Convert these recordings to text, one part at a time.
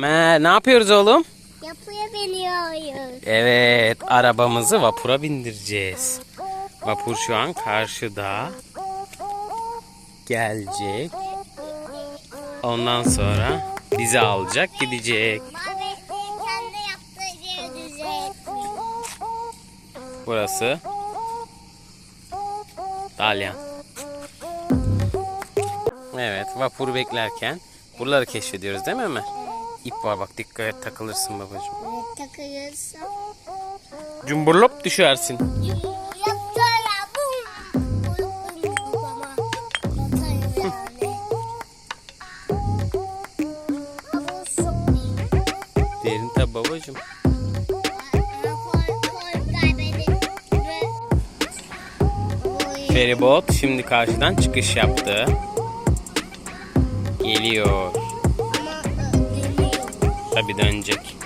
Ömer ne yapıyoruz oğlum? Yapıya biniyoruz. Evet arabamızı vapura bindireceğiz. Vapur şu an karşıda. Gelecek. Ondan sonra bizi alacak gidecek. Burası Dalyan. Evet vapuru beklerken buraları keşfediyoruz değil mi Ömer? İp var bak dikkat et takılırsın babacığım. Evet takıyorsun. Cumburlop düşersin. Derin tabi babacığım. Feribot şimdi karşıdan çıkış yaptı. Geliyor. Tabi dönecek.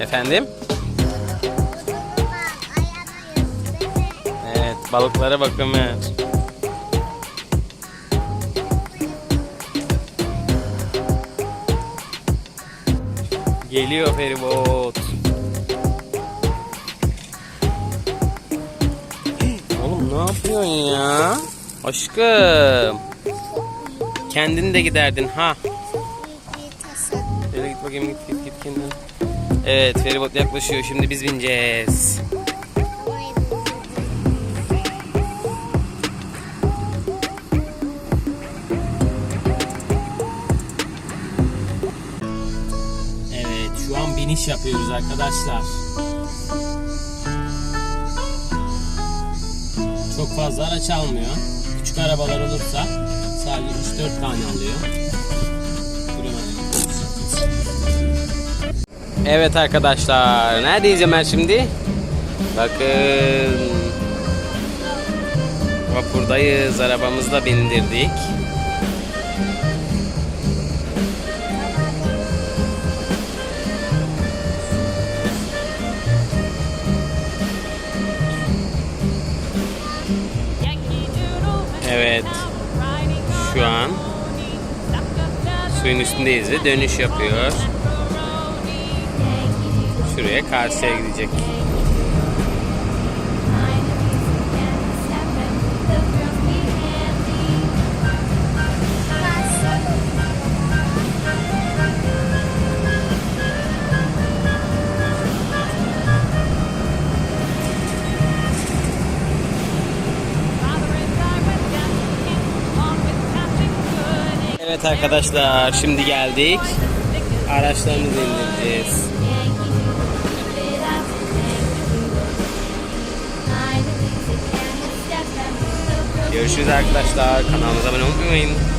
Efendim? Evet balıklara bak Ömer. Geliyor feribot. Yapıyorsun ya? Aşkım. Kendin de giderdin ha. Şöyle git bakayım git git git kendin. Evet feribot yaklaşıyor şimdi biz bineceğiz. Evet şu an biniş yapıyoruz arkadaşlar. Çok fazla araç almıyor. Küçük arabalar olursa sadece 3-4 tane alıyor. Evet arkadaşlar neredeyiz Ömer şimdi? Bakın vapurdayız arabamızla bindirdik. Evet şu an suyun üstündeyiz ve dönüş yapıyor. Şuraya karşıya gidecek. Evet arkadaşlar şimdi geldik. Araçlarımızı indireceğiz. Görüşürüz arkadaşlar. Kanalımıza abone olmayı unutmayın.